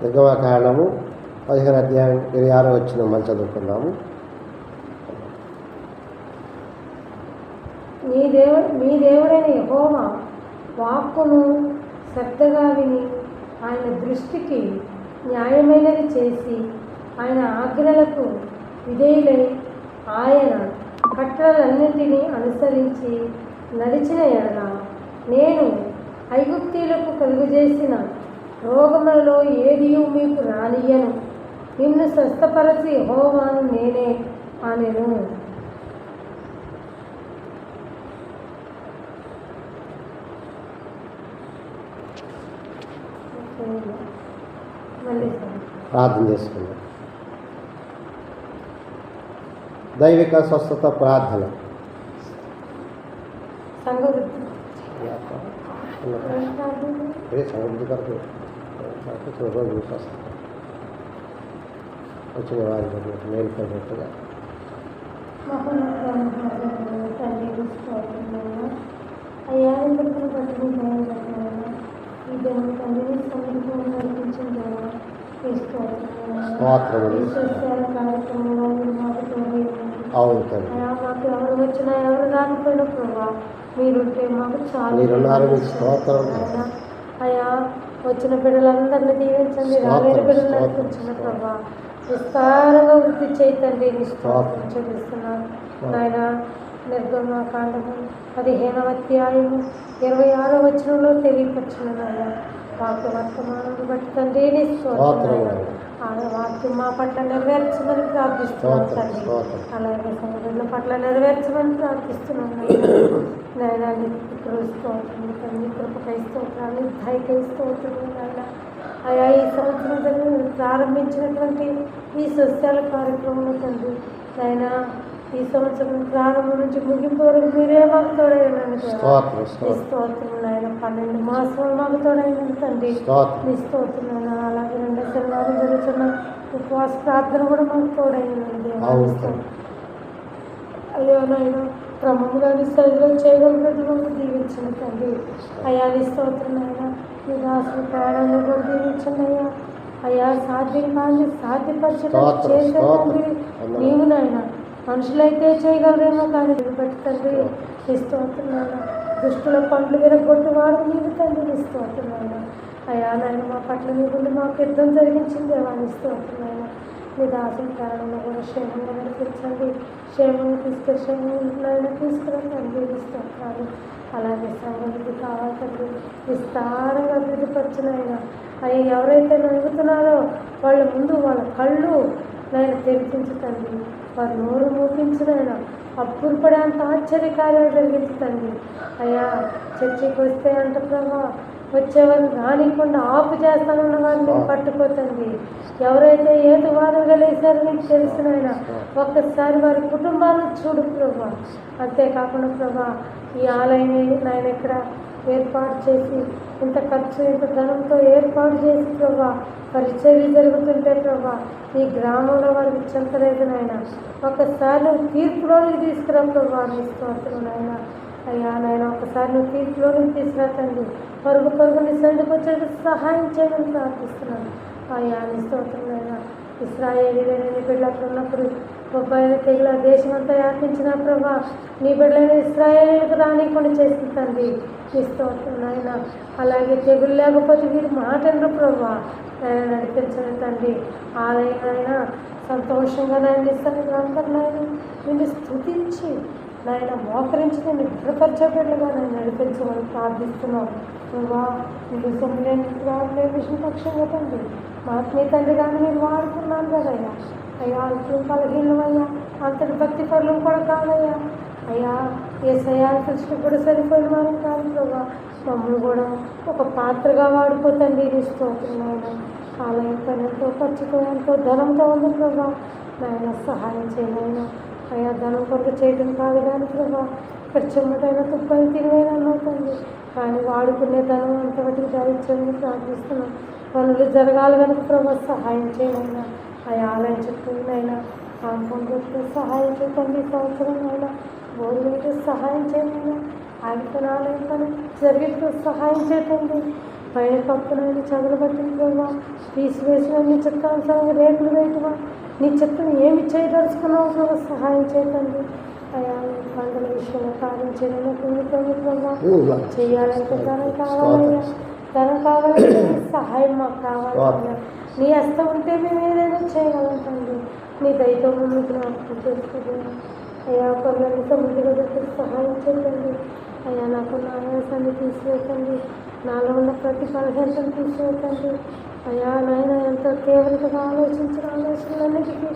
నిర్గమకాండము పదిహేను అధ్యాయం ఇరవై ఆరో వచ్చిన మనం చదువుకున్నాము మీ దేవుడు మీ దేవుడైన యహోవా వాక్కును శ్రద్ధగా విని ఆయన దృష్టికి న్యాయమైనది చేసి ఆయన ఆజ్ఞలకు విధేయులై ఆయన కట్టలన్నింటినీ అనుసరించి నడిచిన ఎడల నేను ఐగుప్తీలకు కలుగజేసిన రోగములలో ఏదియు మీకు రానియను నిన్ను స్వస్థపరచి యెహోవాను నేనే అనెను. ప్రార్థన చేసుకుందాం. దైవిక స్వస్థత ప్రార్థన. సంఘ మనకు రోజు వచ్చిన వారికి మేలుకొన్నట్టుగా తండ్రి అయ్యా ఎందుకు బట్టి ఈ దేవుని తండ్రిని సమీపం నడిపించిన మీరు ఉంటే అవును తండ్రి మాకు ఎవరు వచ్చినా ఎవరు రాకపోయినా ప్రభా మీరుంటే మాకు చాలా మీరున్నారు, స్తోత్రం. అయ్యా వచ్చిన బిడ్డలందరినీ దీవించండి రాలేని బిడ్డలు స్తోత్రం, నడిపించిన స్తోత్రం. ప్రభా విస్తారంగా వృద్ధి చేయండి నీ స్తోత్రం స్తోత్రం. చెల్లిస్తున్నాను స్తోత్రం. నాయన నిర్గమ కాండము పదిహేనవ అధ్యాయము ఇరవై ఆరో వచనంలో తెలియపరిచిన నాయన వాక్య వర్తమానం బట్టి తండ్రి నీ వాక్యం మా పట్ల నెరవేర్చమని ప్రార్థిస్తున్నాను స్తోత్రం, తండ్రి. అలాగే సముద్రుల పట్ల నెరవేర్చమని ప్రార్థిస్తున్నాను నాయన. కృప స్తోత్రం తండ్రి కృపకై స్తోత్రాలు దయకై స్తోత్రం నాయన అయా ఈ సంవత్సరం ప్రారంభించినటువంటి ఈ సస్యాల కార్యక్రమంలో తండ్రి నాయన ఈ సంవత్సరం ప్రారంభం నుంచి ముగింపు వరకు మీరే మాకు తోడైనాను స్తోత్రం, నాయన పన్నెండు మాసాలు మాకు తోడైనాను తండ్రి. నీ స్తోత్రం నాయన అలాగే రెండో శనివారం జరుగుతున్న ఉపవాస ప్రార్థన కూడా మాకు స్తోత్రం. అయ్యో నాయన క్రమంగా నీ సరిలో చేయగలిగినట్టు మమ్మల్ని దీవించండి తండ్రి అయ్యా నీ స్తోత్రం నాయన నీ దాసుని ప్రాణాన్ని కూడా దీవించండి అయ్యా అయ్యా సాధ్యం కానీ సాధ్యపరచడం చేసే. తండ్రి. నీవు నాయన మనుషులైతే చేయగలరేమో కానీ విడిపెట్టి తండ్రి ఇస్తూ అవుతున్నాను దుష్టుల పండ్లు విరగొట్టి వాడు నీవు తండ్రి ఇస్తూ అవుతున్నాను అయ్యా నాయన మా పట్ల నీ గుండె మాకు యుద్ధం జరిగించింది. వాళ్ళు ఇస్తూ అవుతున్నాయి మీ దాసం కారణంలో కూడా క్షేమంగా నడిపించండి. క్షేమంగా తీసుకు క్షేమంగా తీసుకురండి తండ్రి ఇస్తూ స్తోత్రాలు. అలాగే సమృద్ధి కావాలి తండ్రి. విస్తారంగా అభివృద్ధిపరచిన అవి ఎవరైతే నలుగుతున్నారో వాళ్ళ ముందు వాళ్ళ కళ్ళు నేను తెరిపించుతండి వారు నోరు మూపించిన అప్పుడుపడేంత ఆశ్చర్యకార్యాలు జరిగింది తండ్రి అయ్యా చర్చికి వస్తే అంట ప్రభా వచ్చేవారిని రానికుండా ఆపు చేస్తానన్న వారిని పట్టుకోతండి ఎవరైతే ఏది వారు కలిసారో నీకు తెలిసిన ఆయన ఒక్కసారి వారి కుటుంబాలను చూడు ప్రభా. అంతేకాకుండా ప్రభా ఈ ఆలయం నాయన ఇక్కడ ఏర్పాటు చేసి ఇంత ఖర్చు ఇంత ధనంతో ఏర్పాటు చేసి ప్రభా పరిచర్య జరుగుతుంటే ప్రభా ఈ గ్రామంలో వారికి చింతలేదు నాయన. ఒకసారి నువ్వు తీర్పులోనికి తీసుకురా ప్రభా నీ స్తోత్రం నాయన. అయ్యా నాయన ఒకసారి నువ్వు తీర్పులోనికి తీసుకురా తండ్రి. పరుగు పరుగుని సందుకు సహాయం చేయమని ప్రార్థిస్తున్నాను. అయ్యా నీ స్తోత్రం నాయన. ఇస్రాయేలీలైన నీ బిడ్డలకు ఉన్నప్పుడు బొబ్బాయిల తెగుల దేశమంతా వ్యాపించిన ప్రభా నీ బిడ్డలైన ఇస్రాయేలీలకు రానికుండా చేసిన తండ్రి నీ స్తోత్రం నాయన. అలాగే తెగులు లేకపోతే మీరు మాటండ్రు ప్రభా నాయన నడిపించండి తండ్రి. అయినా సంతోషంగా నాయన ఇస్తాను అందరు నిన్ను స్థుతించి నాయన మోకరించి నేను దృఢపరచేటట్లుగా నేను నడిపించమని ప్రార్థిస్తున్నాను. నువ్వా నీకు సొమ్ములేని విషయం పక్షంగా తండ్రి మా ఆత్మీయ తండ్రి కానీ నేను వాడుకున్నాను కదయ్యా అయ్యా. అల్పం బలహీనమయ్యా. అంతటి భక్తి పనులు కూడా కాదయ్యా. అయ్యా ఏ సయాలు సృష్టి కూడా సరిపోయిన వారం కాదు ప్రభా. మమ్మల్ని కూడా ఒక పాత్రగా వాడిపోతండి ఇది స్తోత్రం ఆలయం పని ఎంతో ఖర్చుతో ఎంతో ధనంతో ఉంది ప్రభా. నాయన సహాయం చేయనైనా. అయ్యా ధనం కొరకు చేయటం కాదు కానీ ప్రభా. ఇక్కడ చెమ్మటైన తుప్పని తిరిగైనా అవుతుంది కానీ వాడుకునే ధనం అంతవరకు ధరించని ప్రార్థిస్తున్నాం. పనులు జరగాలి కనుక ప్రభా సహాయం చేయనైనా ఆ ఆలయం చెప్తుందైనా కాంపౌండ్ చెప్తే సహాయం చేయండి సంవత్సరం అయినా బోర్డు సహాయం చేయండి ఆగిపోయిన ఆలయం పని జరిగితే సహాయం చేయండి పైన కప్పునైనా చదువు పట్టిన ప్రభా తీసివేసిన నీ చిత్తానుసారంగా రేకులు వేయటమా? నీ చిత్తం ఏమి చేయదలుచుకున్నావు? ప్రభా సహాయం చేయకండి అయా పండుగ విషయంలో కార్యం చేయడానికి పొందుకోండి ప్రభా చెయ్యాలంటే ధనం కావాలయ్యా. ధనం కావాలంటే సహాయం మాకు కావాలయ్యా నీ హస్తం ఉంటే మేము ఏదైనా చేయగలం తండ్రి. నీ దయతో మమ్మల్ని జ్ఞాపకం చేసుకోండి అయ్యా కొందరితో ముందుగా సహాయం చేయండి అయ్యా నాకు నా ఆయాసాన్ని తీసివేయండి నాలో ఉన్న ప్రతి బలహీనతను తీసివేయండి అయ్యా నాయన ఎంతో తీవ్రతగా ఆలోచించిన ఆలోచనలన్నిటికీ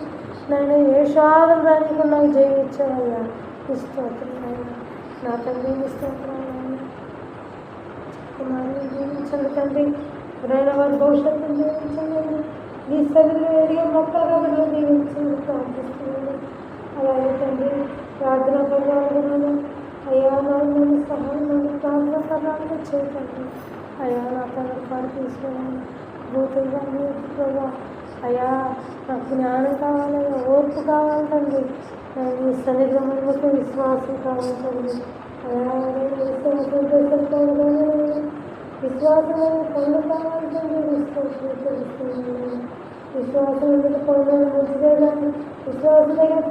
నాయన ఏ షాదం రానికి నాకు జయించావయ్యా ఇష్టం నాయన నా తండ్రి ఇష్టం నాయన. కుమారుని తండ్రి. ఎవరైనా వారి భవిష్యత్తును జీవించండి నీ శరీరంలో ఎదిగే మొక్కలుగా బిడ్డలు దీవించండి ప్రార్థిస్తున్నాను. అలాగే తండ్రి ప్రార్థన పర్వాలను అయ్యా సహాయం నన్ను ప్రార్థన పర్వాలను చేయకండి అయ్యా నా తన పాటు తీసుకున్నాను భూతులుగా ప్రభా అయ్యా నాకు జ్ఞానం కావాలయ్యా ఓర్పు కావాలండి తండ్రి నీ మనకు విశ్వాసం కావాలండి విశ్వాసం విశ్వాసమైన పనులు కావాలి విశ్వాసం తెలుస్తున్నాను విశ్వాసం ఎందుకు పనులు మంచిదే విశ్వాసం దగ్గర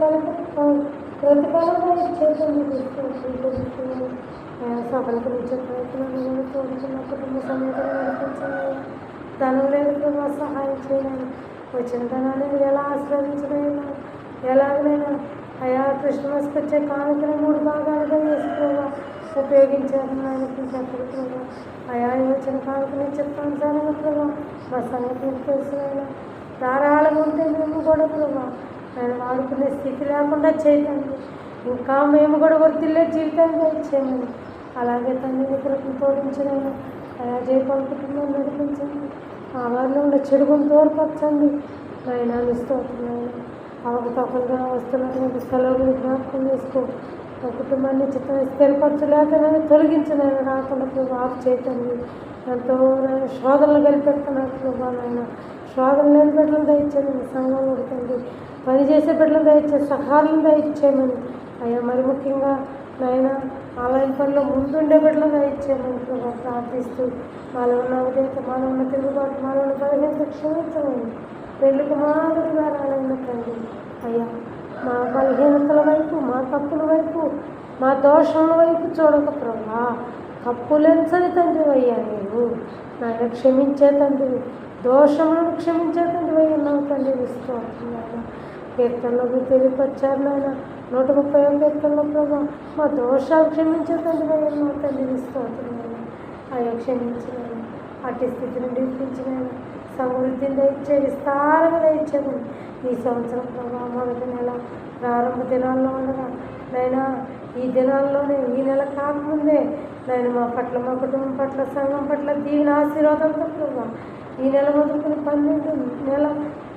ప్రతిఫలంగా ఇచ్చేదండి విశ్వాసం తెలుస్తున్నాను సఫలత ఇచ్చే ప్రయత్నాలు నేను తోడుకున్న కుటుంబ సమేతం నడిపించాలి ధనం లేదు సహాయం చేయలేను వచ్చిన ధనాన్ని మీరు ఎలా ఆశ్రయించలేను ఎలాగైనా అయా క్రిస్మస్కి వచ్చే కానుకలు మూడు భాగాలుగా వేసుకోవా ప్రభావ ఉపయోగించారు ఆయనకి చెప్పడు అయా వచ్చిన కానుకలు చెప్తాను సార్ ప్రభావ మా సంగతి మీకు తెలుసునైనా ధారాళంగా ఉంటే మేము కూడా ప్రభావ ఆయన వాడుకునే స్థితి లేకుండా చేయండి ఇంకా మేము కూడా వర్తిల్లే జీవితంగా ఇచ్చేయండి అలాగే తండ్రి నిద్రకు తోడించిన అలా జయపాల కుటుంబం నడిపించండి. ఆ వారిలో ఉన్న చెడుగును తోడ్పరచండి నాయన స్తోత్రం అవకతవకలుగా వస్తున్నటువంటి సెలవులు జ్ఞాపకం చేసుకో. ఆ కుటుంబాన్ని చిత్తం స్థిరపరచలేక నన్ను తొలగించలేను రాకుండా ఆఫ్ చేయకండి. ఎంతో శోధనలు కలిపెడుతున్నారు బాగా శోధనలు శోధన లేని బిడ్డలను దయచేయండి సంఘం ఉడుతుంది పని చేసే బిడ్డలను దయచే సహాయం దయచేయమని. అయ్యా మరి ముఖ్యంగా నాయన ఆలయం పనిలో ముందుండే బిడ్డలను దయచేయమని ప్రభా ప్రార్థిస్తూ మాలో ఉన్న ఉదయత మాలో ఉన్న తిరుగుబాటు మాలో ఉన్న బలహీనత క్షమించమని పెళ్ళి మాదిరిగా రాలైన తండ్రి. అయ్యా మా బలహీనతల వైపు మా తప్పుల వైపు మా దోషముల వైపు చూడక ప్రభా తప్పులెంచని తండ్రి అయ్యా నేను నాయన క్షమించే తండ్రి. దోషములను క్షమించే తండ్రి అయ్యా నాకు తండ్రి ఇస్తూ కీర్తనలో మీరు తెలియపరిచారు నాయన నూట ముప్పై ఒక్క కీర్తనలో ప్రభా మా దోషాలు క్షమించే తండ్రి అయ్యా నా తండ్రి నాయన అయ్యా క్షమించినాను అట్టి స్థితిని నిర్మించినాను సమృద్ధిని దయచే విస్తారంగా దయచేదని ఈ సంవత్సరం ప్రభావ మొదటి నెల ప్రారంభ దినాల్లో ఉండగా నైనా ఈ దినాల్లోనే ఈ నెల కాకముందే నేను మా పట్ల మా కుటుంబం పట్ల సంఘం పట్ల దీవెన ఆశీర్వాదంతో ప్రభావ ఈ నెల మొదలుకొని పన్నెండు నెల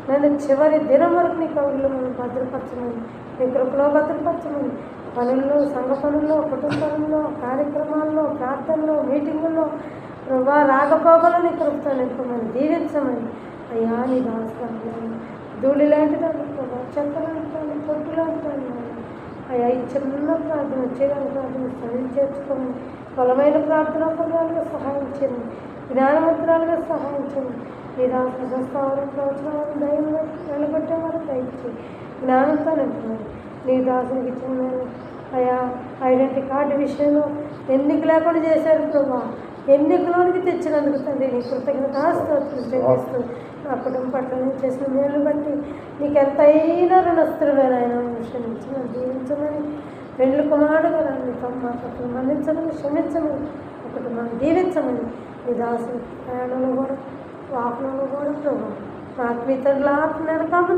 నేను చివరి దినం వరకు నీ కవులు మనం భద్రపరచమని నీ కృపలో భద్రపరచమని పనుల్లో సంఘ పనుల్లో కుటుంబంలో కార్యక్రమాల్లో ప్రార్థనలో మీటింగుల్లో ప్రభా రాకపోకలు నీ కృపతో నింపమని దీవించమని. అయ్యా నీ దాస్తాను ధూళి లాంటిదాన్ని ప్రభా చెత్త లాంటిదాన్ని పొట్టు లాంటిదాన్ని అయ్యా ఈ చిన్న ప్రార్థన చేయడానికి ప్రార్థన సరి చేర్చుకోమని బలమైన ప్రార్థన పదాలుగా సహాయం చేయండి. జ్ఞానవంతురాలుగా సహాయం చేయండి. లేదా దాసిన సంస్థావరం దయం నిలబెట్టే వారు దయచేయి జ్ఞానంతో నింపుతారు నీ దాసునికి ఇచ్చిన అయా ఐడెంటిటీ కార్డు విషయంలో ఎందుకు లేకుండా చేశారు ప్రభా? ఎన్నికలోనికి తెచ్చినందుకు తండ్రి నీ కృతజ్ఞత స్తోత్రం చెల్లిస్తూ నా కుటుంబం పట్ల నేను చేసిన మేలు బట్టి నీకు ఎంతైనా రుణస్తులమైన ఆయన క్షమించి దీవించమని పెళ్ళి కుమారుడుగా నన్ను తమ్మ పట్ల మన్నించమని క్షమించమని ఆ కుటుంబాన్ని దీవించమని నీ దాసు ప్రయాణంలో కూడా వాహనంలో కూడా ప్రభావ నా ఆత్మీయుల ఆత్మ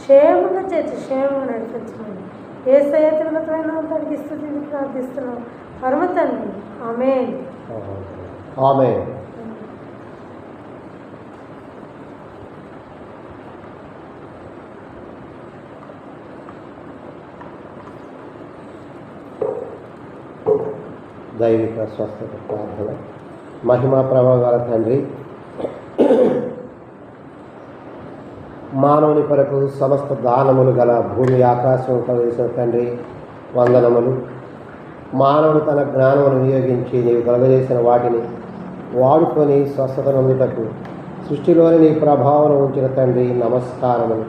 క్షేమంగా చేర్చి క్షేమంగా నడిపించమని. ఏ సయత్నమైన తనకి స్థుతిని ప్రార్థిస్తున్నాం. పరమ తండ్రి ఆమె ఆమె దైవిక స్వస్థత ప్రార్థన. మహిమా ప్రభావాల తండ్రి మానవుని కొరకు సమస్త దానములు గల భూమి ఆకాశం కలిసిన తండ్రి వందనములు. మానవుడు తన జ్ఞానమును వినియోగించి నీవు కలగజేసిన వాటిని వాడుకొని స్వస్థత నొందుటకు సృష్టిలోని నీ ప్రభావం ఉంచిన తండ్రి నమస్కారములు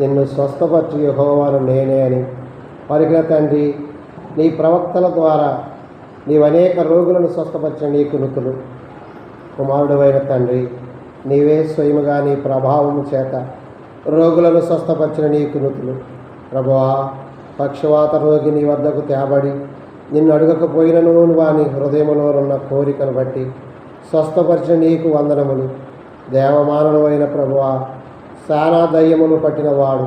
నిన్ను స్వస్థపరిచి యహోవాను నేనే అని పలికిన తండ్రి నీ ప్రవక్తల ద్వారా నీవు అనేక రోగులను స్వస్థపరిచిన నీ కునుకులు కుమారుడు అయిన తండ్రి నీవే స్వయముగా నీ ప్రభావము చేత రోగులను స్వస్థపరిచిన నీ కృతులు. ప్రభువా పక్షవాత రోగి నీ వద్దకు తేబడి నిన్ను అడగకపోయినను వాని హృదయములో ఉన్న కోరికను బట్టి స్వస్థపరిచిన నీకు వందనములు. దేవమానలు అయిన ప్రభువా శానా దయ్యములు పట్టినవాడు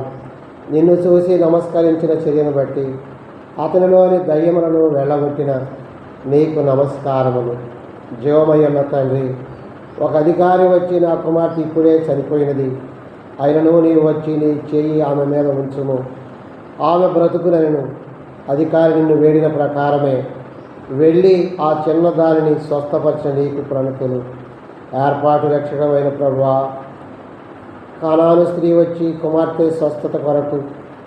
నిన్ను చూసి నమస్కరించిన చర్యను బట్టి అతనిలోని దయ్యములను వెళ్ళగొట్టిన నీకు నమస్కారములు. జీవమయ్యన్న తండ్రి ఒక అధికారి వచ్చి నా కుమార్తె ఇప్పుడే చనిపోయినది. ఆయనను నీవు వచ్చి నీ చేయి ఆమె మీద ఉంచుము. ఆమె బ్రతుకునను అధికారి నిన్ను వేడిన ప్రకారమే. వెళ్ళి ఆ చిన్నదానిని స్వస్థపరిచిన నీకు ప్రణతులు. ఏర్పాటు రక్షకమైన ప్రభువా కానాను స్త్రీ వచ్చి కుమార్తె స్వస్థత కొరకు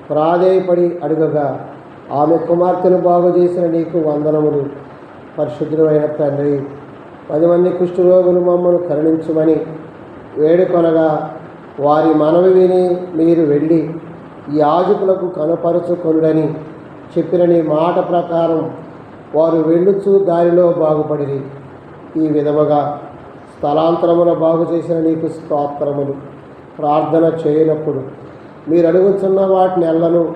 ప్రాధేయపడి అడుగగా ఆమె కుమార్తెను బాగు చేసిన నీకు వందనములు. పరిశుద్ధులైన తండ్రి పది మంది కుష్ఠరోగులు మమ్మను కరుణించమని వేడుకొనగా వారి మనవి విని మీరు వెళ్ళి ఈ యాజకులకు కనపరుచుకొనుడని చెప్పిన నీ మాట ప్రకారం వారు వెళ్ళుచు దారిలో బాగుపడిరి. ఈ విధముగా స్థలాంతరమున బాగు చేసిన నీకు స్తోత్రములు. ప్రార్థన చేయనప్పుడు మీరు అడుగుతున్న వాటిని ఎల్లను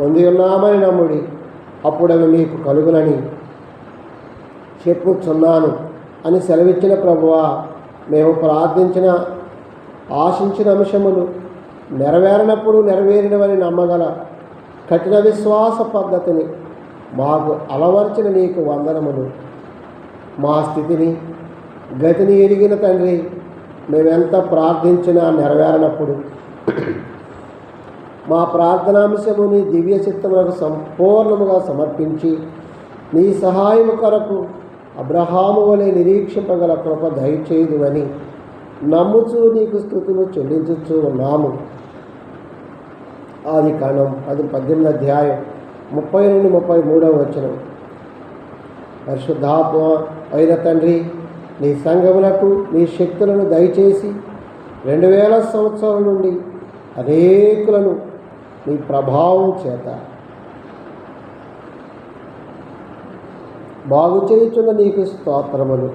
పొంది ఉన్నామని నమ్ముడి. అప్పుడు అవి మీకు కలుగునని చెప్పుచున్నాను. అని సెలవిచ్చిన ప్రభువా మేము ప్రార్థించిన ఆశించిన అంశములు నెరవేరినప్పుడు నెరవేరినవని నమ్మగల కఠిన విశ్వాస పద్ధతిని మాకు అలవర్చిన నీకు వందనములు. మా స్థితిని గతిని ఎరిగిన తండ్రి మేమెంత ప్రార్థించినా నెరవేరనప్పుడు మా ప్రార్థనాంశము నీ దివ్య చిత్తములకు సంపూర్ణముగా సమర్పించి నీ సహాయము కొరకు అబ్రహాము వలె నిరీక్షింపగల కృప దయచేయుదువని నమ్ముచూ నీకు స్థుతులు చెల్లించుచూ ఉన్నాము. ఆది కణం అది పద్దెనిమిది అధ్యాయం ముప్పై నుండి ముప్పై మూడవ వచనం. పరిశుద్ధాత్మ అయిన తండ్రి నీ సంఘములకు నీ శక్తులను దయచేసి రెండు వేల సంవత్సరాల నుండి అనేకులను నీ ప్రభావం చేత బాగు చేయుచున్న నీకు స్తోత్రములు.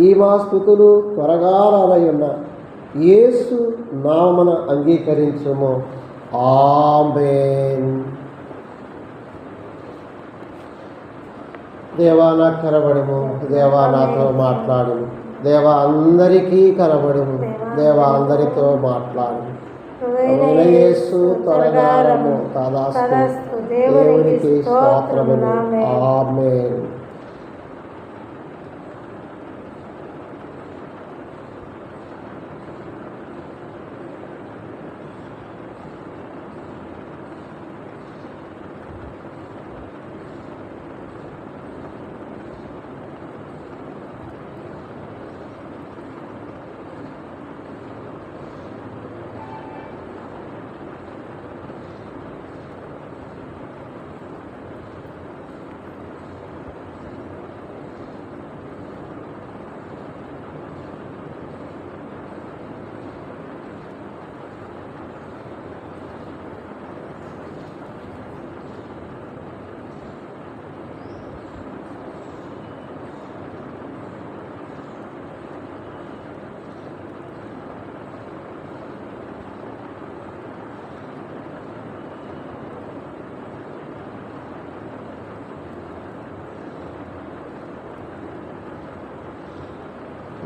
ఈ మా స్థుతులు త్వరగా రానయ్యున్న యేసు నామన అంగీకరించుము. ఆమెన్. దేవా నాకు కనబడము. దేవా నాతో మాట్లాడుము. దేవా అందరికీ కనబడము. దేవా అందరితో మాట్లాడుము. ప్రభువైన యేసు త్వరగా తదాస్తు. తదాస్తు. దేవునికి స్తోత్రములు. ఆమేన్.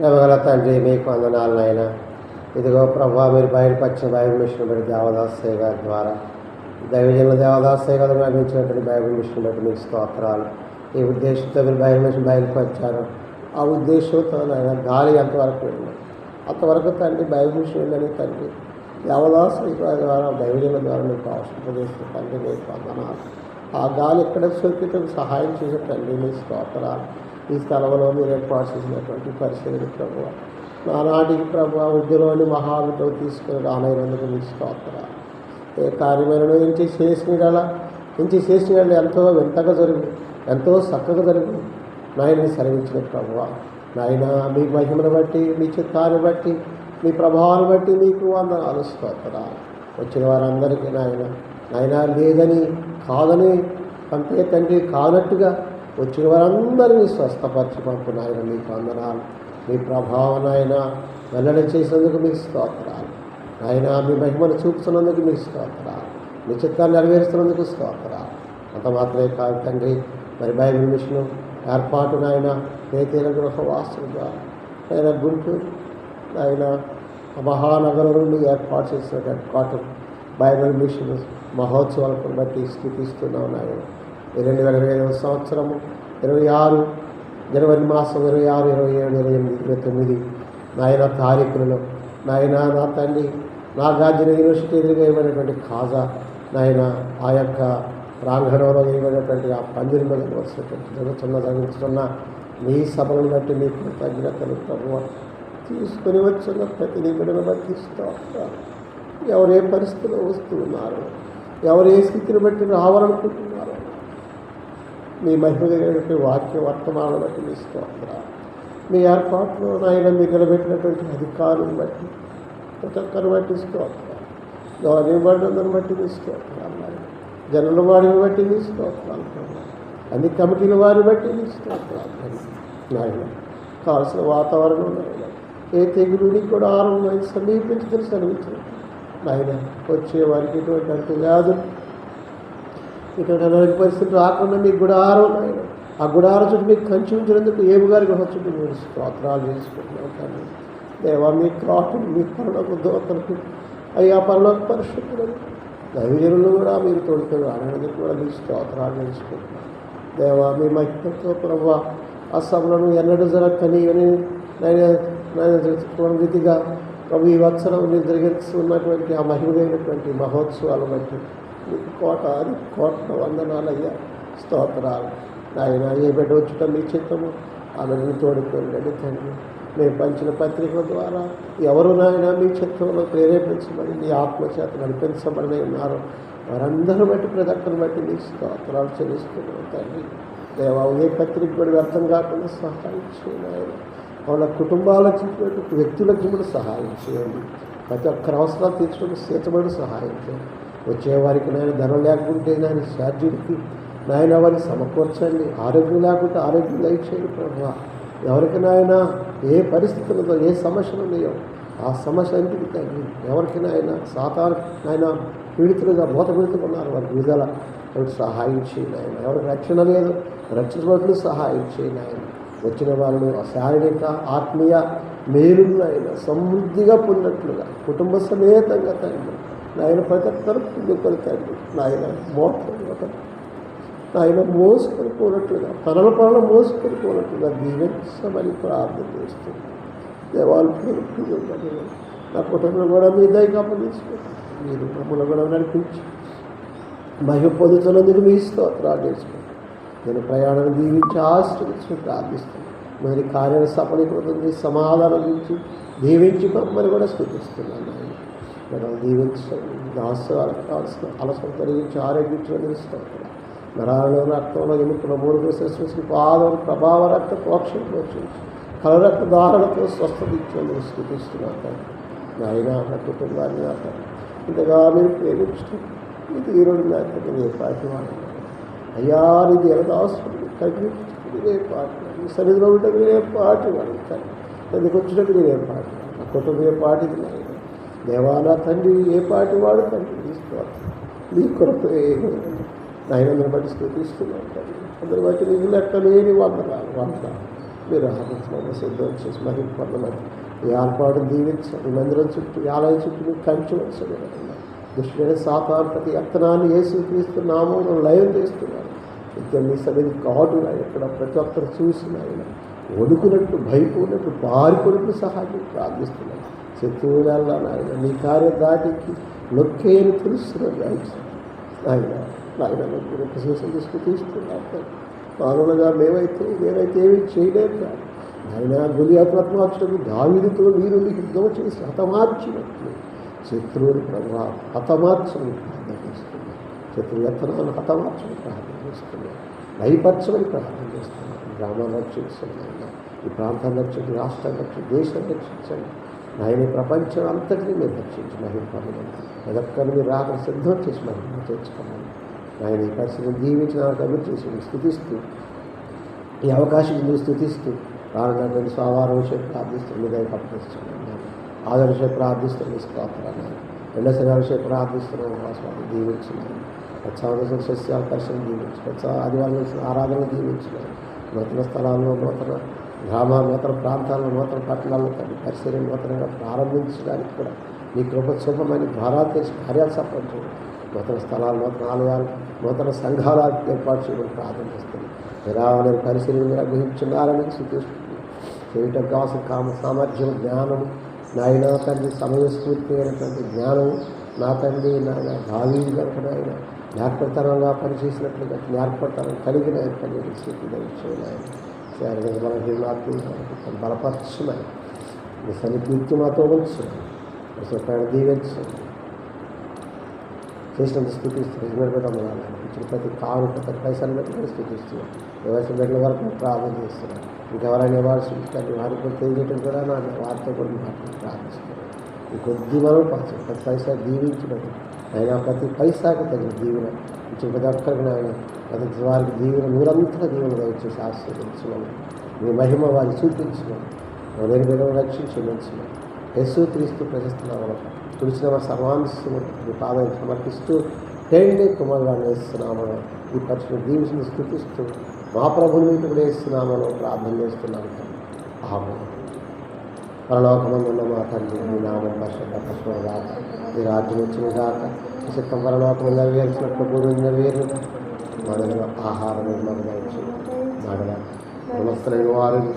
ఆమేన్ తండ్రి మీకు వందనాలు నాయన. ఇదిగో ప్రభా మీరు బయటపరిచిన బైబిల్ మిషన్ బట్టి దేవదాస్ గారి ద్వారా. దైవజనుల దేవదాస్ గారు నడిపించినటువంటి బైబిల్ మిషన్ బట్టి మీకు స్తోత్రాలు. ఈ ఉద్దేశంతో మీరు బైబిల్ మిషన్ బయలుపరిచారు. ఆ ఉద్దేశంతో నాయన గాలి ఎంతవరకు వెళ్ళింది అంతవరకు తండ్రి బైబిల్ మిషన్ వెళ్ళని తండ్రి దేవదాస్ ద్వారా దైవజనుల ద్వారా మీకు అవసరం తండ్రి మీకు వందనాలు ఆ గాలి ఎక్కడ సురక్షితం సహాయం చేసే తండ్రి మీ స్తోత్రాలు. ఈ స్థలంలో మీరు ఏర్పాటు చేసినటువంటి పరిశీలన ప్రభు. నానాటికి ప్రభు వృద్ధిలోని మహావితో తీసుకుని రానైనందుకు మీ స్తోత్రాలు. ఏ కార్యమైన ఎంచి చేసిన ఎంచి చేసిన ఎంతో వింతగా జరుగు ఎంతో చక్కగా జరుగు. నాయనని సెలవించిన ప్రభు నాయన మీ మహిమను బట్టి మీ చిత్తాన్ని బట్టి మీ ప్రభావాన్ని బట్టి మీకు వందనాలు స్తోత్రాలు. వచ్చిన వారందరికీ నాయన నాయన లేదని కాదని పంపే తండ్రి కానట్టుగా వచ్చిన వారందరినీ స్వస్థపరిచి పంపు నాయన మీకు వందనాలు మీ ప్రభావం నాయన వెల్లడి చేసినందుకు మీకు స్తోత్రాలు. నాయన మీ మహిమను చూపుతున్నందుకు మీకు స్తోత్రాలు. మీ చిత్తాన్ని నెరవేరుస్తున్నందుకు స్తోత్రాలు. అంత మాత్రమే కాదు తండ్రి మరి బైబిల్ మిషన్ ఏర్పాటు నాయన పేతీల గృహ వాసులు ద్వారా. ఆయన గుంటూరు ఆయన మహానగరం నుండి ఏర్పాటు చేసిన హెడ్ క్వార్టర్ బైబిల్ మిషన్ మహోత్సవాలను బట్టి స్థితిస్తున్నాం నాయన. రెండు వేల ఇరవై ఐదవ సంవత్సరము ఇరవై ఆరు జనవరి మాసం ఇరవై ఆరు ఇరవై ఏడు ఇరవై ఎనిమిది ఇరవై తొమ్మిది నాయన తారీఖులలో నాయన నా తండ్రి నా గాజుల యూనివర్సిటీ ఎదురుగా ఇవ్వనటువంటి ఖాజా నాయన ఆ యొక్క ప్రాంగణంలో ఇవ్వనటువంటి ఆ పందిరిలో వచ్చినటువంటి జరుగుతున్న జరుగుతున్న మీ సభలను బట్టి మీకు కృతజ్ఞతలు ప్రభు తీసుకొని వచ్చిన ప్రతి నిమిడను బట్టి ఎవరు ఏ పరిస్థితిలో వస్తున్నారు ఎవరు ఏ స్థితిని బట్టి రావాలనుకుంటున్నారు మీ మహిమ వాక్య వర్తమానం బట్టి మీ స్తోత్ర. మీ ఏర్పాట్లో నాయన మీరు నిలబెట్టినటువంటి అధికారులను బట్టి ప్రతి ఒక్కరిని బట్టి స్తోత్ర. గౌరవబడినందుని బట్టి మీ స్తోత్రాలు జనుల వారిని బట్టి మీ స్తోత్రాలు అన్ని కమిటీల వారిని బట్టి మీ స్తోత్రాలు నాయన కావలసిన వాతావరణం నాయన ఏ తెగులుని కూడా ఆరంభం తెలిసి అనిపించారు నాయన వచ్చే వారికి ఇటువంటి అంటు ఇక్కడ ఇటువంటి పరిస్థితులు రాకుండా మీ గుడారం ఆ గుడారం చుట్టూ మీకు కంచి ఉంచినందుకు ఏబు గారి గృహ చుట్టూ మీరు స్తోత్రాలు చేసుకుంటున్నాం దేవా మీ క్రాఫ్ట్ మీ పనులకు దోతలకు అయ్యా పనులకు పరిశుద్ధులను దైవజనులు కూడా మీరు తోడుకొని ఆనందకు కూడా మీ స్తోత్రాలు చేసుకుంటున్నాం దేవా మీ మహిమతో ప్రభు ఆ సభలను ఎన్నడూ జరగని అని నేను రీతిగా ప్రభు ఈ వత్సరం మీరు జరిగిస్తున్నటువంటి ఆ మహిమైనటువంటి మహోత్సవాలు బట్టి మీకు కోట అది కోట్ల వందనాలయ్యా. స్తోత్రాలు. నాయన ఏ బిడ్డ వచ్చుట మీ చిత్తము? ఆమెను తోడుకోండి తండ్రి. మేము పంచిన పత్రికల ద్వారా ఎవరు నాయన మీ చిత్తంలో ప్రేరేపించబడి మీ ఆత్మచేత నడిపించబడి ఉన్నారు? వారందరూ బట్టి ప్రతి బట్టి మీ స్తోత్రాలు చెల్లిస్తున్నాం తండ్రి. దేవా ఏ పత్రిక కూడా వ్యర్థం కాకుండా సహాయం చేయండి ఆయన వాళ్ళ కుటుంబాలకు ఇచ్చినటువంటి వ్యక్తులకు కూడా సహాయం చేయండి. ప్రతి ఒక్కరి అవసరాలు తీర్చుకుని సీతబడి సహాయం చేయండి. వచ్చేవారికి నాయన ధనం లేకుంటే నాయన సాధ్యుడికి నాయన వారి సమకూర్చండి. ఆరోగ్యం లేకుంటే ఆరోగ్యం దయచేయండి ప్రభు. ఎవరికి నాయన ఏ పరిస్థితులతో ఏ సమస్యలు ఉన్నాయో ఆ సమస్య ఎందుకు తగ్గి ఎవరికి నాయన సాతాను నాయన పీడితులుగా మూత పీడితులు ఉన్నారు విడుదల సహాయం చేయండి ఆయన ఎవరికి రక్షణ లేదు రక్షించబట్లు సహాయం చేయండి ఆయన వచ్చిన వాళ్ళు శారీరక ఆత్మీయ మేలు ఆయన సమృద్ధిగా పొందినట్లుగా కుటుంబ సమేతంగా తండ్రి నాయన ప్రతి ఒక్కరు పొందుకొని నాయన మోసం నాయన మోసుకొని పోనట్లుగా పనుల పనులు మోసుకొని పోనట్లుగా దీవించమని ప్రార్థన చేస్తుంది. దేవాలు నా కుటుంబం కూడా మీ దయ అప్పగించుకుంటాను మీరు మమ్మల్ని కూడా నడిపించి మహిమ పొందుతున్నందుకు మీ స్తోత్రాలు చేసుకోండి నేను ప్రయాణం దీవించి ఆశ్రయించి ప్రార్థిస్తాను మరి కార్యాల సఫలీకృతం సమాధానం ఇచ్చి దీవించి మమ్మల్ని కూడా స్థుతిస్తున్నాను ఆయన మనం దీవించడం దాసాలకు అలసం కలిగించి తొలగించి ఆరోగ్యించడం స్తోత్రం నరాలలో రక్తంలో ఎముకల మూడు సృష్టి పాదం ప్రభావ రక్త పోక్షం పోషించి కలరక్త దారులతో స్వస్థత ఇచ్చేందుకు స్థుతిస్తున్నాను నాయన నా కుటుంబాన్ని నాకు ఇంతగా మీరు ప్రేమించడం ఇది ఈరోజు నాకు నేను పాటి అయ్యా ఇది ఎలదాసుడు కనిపించుకుని నేనే పాటి ఈ సన్నిధిలో ఉంటే నేనే పాటి వాడు ఎందుకు వచ్చినట్టు నేనే పాటి నా కుటుంబం ఏ పాటిది నాయన. దేవాలా తండ్రి ఏ పాటి వాడు తండ్రి? తీసుకోవాలి. నీ కొరత నాయనందరిని బట్టి స్థుతిస్తున్నాం తండ్రి. అందరి బట్టి నీకు లెక్క లేని వందనాలు వందనాలు. మీరు ఆలోచన సిద్ధం చేసి మరి పొందమని ఈ ఏర్పాటు దీవించండి. మందిరం చుట్టూ ఆలయం చుట్టూ మీకు కంచి వచ్చండి దుష్టుడైన సాతాన్ ప్రతి ఎత్తనాన్ని వేసి తీస్తున్నాము లయం చేస్తున్నారు. ఇక్కడ మీ సన్నిధి కాదు ఇక్కడ ప్రతి ఒక్కరు చూసిన ఆయన వణుకున్నట్టు భయపోయినట్టు పారిపోయినట్టు సహాయం ప్రార్థిస్తున్నాను శత్రువులల్లా నాయన నీ కారు దాటికి నొక్కేని తెలుస్తున్నారు ఆయన నాయన మీరు ప్రశంసలు తీసుకుని తీసుకున్నారు మానవులుగా మేమైతే నేనైతే ఏమి చేయలేదు కాదు ఆయన గులియాత్మత్మార్చులకు దావిదితో మీరు యుద్ధం చేసి హతమార్చినట్లు. శత్రువుని ప్రభా హతమార్చమని ప్రార్థన చేస్తున్నారు శత్రువు ఎత్తనాలను హతమార్చమని ప్రార్థన చేస్తున్నారు భయపరచమని ప్రార్థన చేస్తున్నారు గ్రామాల్లో చేస్తున్నాను ఈ ప్రాంతాన్ని రక్షించి రాష్ట్రాన్ని రక్షించి దేశాన్ని రక్షించండి. ఆయన ప్రపంచం అంతటినీ మీరు రక్షించిన మహిమ ఎదక్కని మీరు రాక సిద్ధం చేసి మహిమ తెచ్చుకోమని ఆయన ఈ పరిస్థితిని దీవించిన అభివృద్ధి చేసి స్థుతిస్తూ ఈ అవకాశం మీరు స్థుతిస్తూ రానున్నటువంటి స్వామివారం విషయం ప్రార్థిస్తూ మీ దగ్గర పట్టుకొస్తున్నాను ఆదర విషయం ప్రార్థిస్తున్నాను స్తోత్రాన్ని రెండోసారి విషయం ప్రార్థిస్తున్నాను స్వామి దీవించినాను. ప్రత్యేక సస్యావకాశం దీవించి. ప్రత్యేక ఆదివారం ఆరాధన దీవించినాను. నూతన స్థలాల్లో నూతన గ్రామ నూతన ప్రాంతాల్లో నూతన పట్టణాల్లో కానీ పరిశీలన నూతనంగా ప్రారంభించడానికి కూడా మీ కృప ద్వారా తెలిసి కార్యాలు సఫలం నూతన స్థలాలు నూతన ఆలయాలు నూతన సంఘాల ఏర్పాటు చేయడం ప్రారంభిస్తుంది చేస్తుంది విరామని పరిశీలన గ్రహించున్నారని సూచిస్తుంది చేయటం కావాల్సిన కామ సామర్థ్యం జ్ఞానం నాయన తండ్రి సమయస్ఫూర్తి అయినటువంటి జ్ఞానం నా తండ్రి నాయన భావి కనుక నాయన జ్ఞాపకతనంగా పనిచేసినట్లుగా జ్ఞాపకతనం కలిగిన కలిగిన స్థితి దయచేయాలి శారీరక బలహీనాత్మ బలపరచున్నాయి మీ సన్నిధి మాతో ఉంచు ప్రయాణ దీవించు చేసినంత స్థుతిస్తున్నాం ఇరవై పెట్టడం ఇచ్చిన ప్రతి కారు ప్రతి పైసలు పెట్టి కూడా స్థుతిస్తున్నాం వ్యవసాయ బిడ్డల వరకు ప్రార్థన చేస్తున్నాం ఇంకెవరైనా ఇవ్వాల్సి ఉంటుంది వారికి కూడా తెలియజేయడం కూడా నా వారితో కూడా మాట్లాడి ప్రార్థిస్తున్నాం ఈ కొద్ది మనం పాచం ప్రతి పైసా దీవించడం అయినా ప్రతి పైసాకు తగిన దీవెన ఇచ్చిన ప్రతి ఒక్కరికి నాయన ప్రతి వారికి దీవెన నూరంతా దీవెన దయచేసి ఆశీర్వదించమని మీ మహిమ వారికి చూపించమని ఎవరైనా బిడ్డను రక్షించమని యశు క్రీస్తు ప్రశస్తున్నాము తుడిచిన వారి సర్వాంశము మీ పాదం సమర్పిస్తూ టెండి కుమారుడు వేస్తున్నామని ఈ పరిస్థితిని దీవించి స్థుతిస్తూ మా ప్రభుని మీకు కూడా వేస్తున్నామని ప్రార్థన చేస్తున్నాను ఆమె పరలోకమందు ఉన్న మా తండ్రి మీ నామం పరిశుద్ధ ఈ దాకా రాజ్యం వచ్చిన దాకా చిత్తం పరలోకం నెరవేర్చినట్లు కూడా నెరవేరు. మా దగ్గర ఆహారం మాకు దయచేయండి మా దగ్గర వారు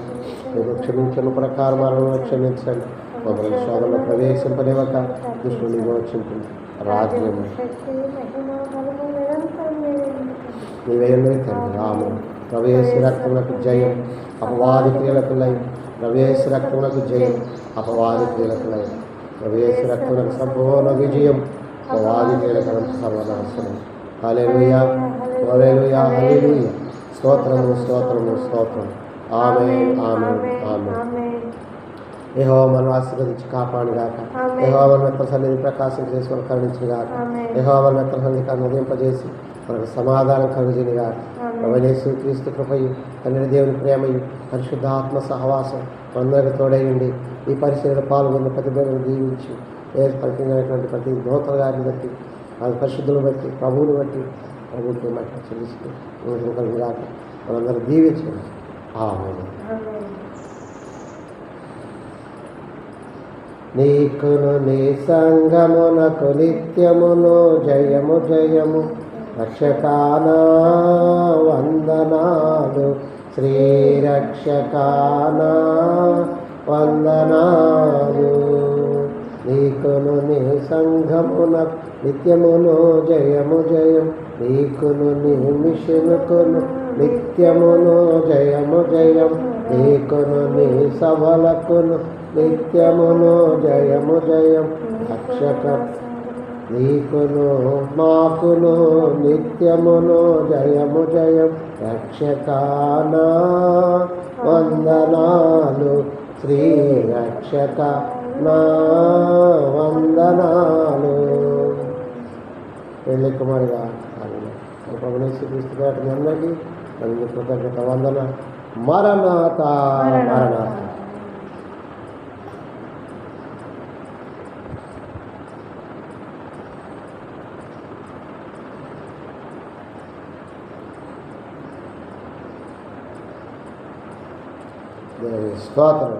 మీరు క్షమించిన ప్రకారం మరణంలో క్షమించండి మమ్మల్ని శోధనలో ప్రవేశింపనివ్వక దుష్టుని విమోచించండి. రాజ్యం శక్తి నీవేమే రాము. ప్రవేశ రక్తములకు జయం. అపవాది క్రియలకు లయం. ప్రవేశ రక్తములకు జయం. అపవాది క్రియలకు లయం. ప్రవేశ రక్తములకు సంపూర్ణ విజయం. అపవాది క్రియలకు సర్వనాశనం. హల్లెలూయా. హల్లెలూయా హల్లెలూయా. స్తోత్రము స్తోత్రము స్తోత్రం ఆమె ఆమె ఆమె యెహోవా మనం ఆశీర్వదించి కాపాడుగాక. ఆమేన్. యెహోవా మన యొక్క సన్నిధి ప్రకాశం చేసుకొని కరుణించుగాక ఆమేన్. యెహోవా మన యొక్క సన్నిధి ఉదయింపజేసి మనకు సమాధానం కలుగుజనిగాక ఆమేన్. ప్రవణేశ్వర క్రీస్తు కృపయు తండ్రి దేవుని ప్రేమయు పరిశుద్ధాత్మ సహవాసం అందరికి తోడయండి ఈ పరిశీలన పాల్గొన్న ప్రతి బిడ్డను దీవించి ఏర్పడినటువంటి ప్రతి దోతల గారిని బట్టి ఆ పరిశుద్ధులను బట్టి ప్రభువుని బట్టి ప్రభుత్వం బట్టి చెల్లిస్తూ విరాక మనందరూ దీవించండి నీకును నీ సంగమునకు నిత్యమును జయము జయము. రక్షకానా వందనాలు శ్రీరక్షకానా వందనాలు. నీకును నీ సంఘమున నిత్యమును జయము జయం నీకును నీ నిత్యమును జయము జయం. నీకును నీ సభలకును నిత్యమును జయము జయం. రక్షక నీకును మాకును నిత్యమును జయము జయం. రక్షకానా వందనాలు శ్రీ రక్షక నా వందనాలు. పెళ్ళి కుమారుగా ప్రభునేశ్వర క్రీస్తు గారి అందరికీ మరియు కృతజ్ఞత వందన మరణాత మరణాత దేవుని స్తోత్రం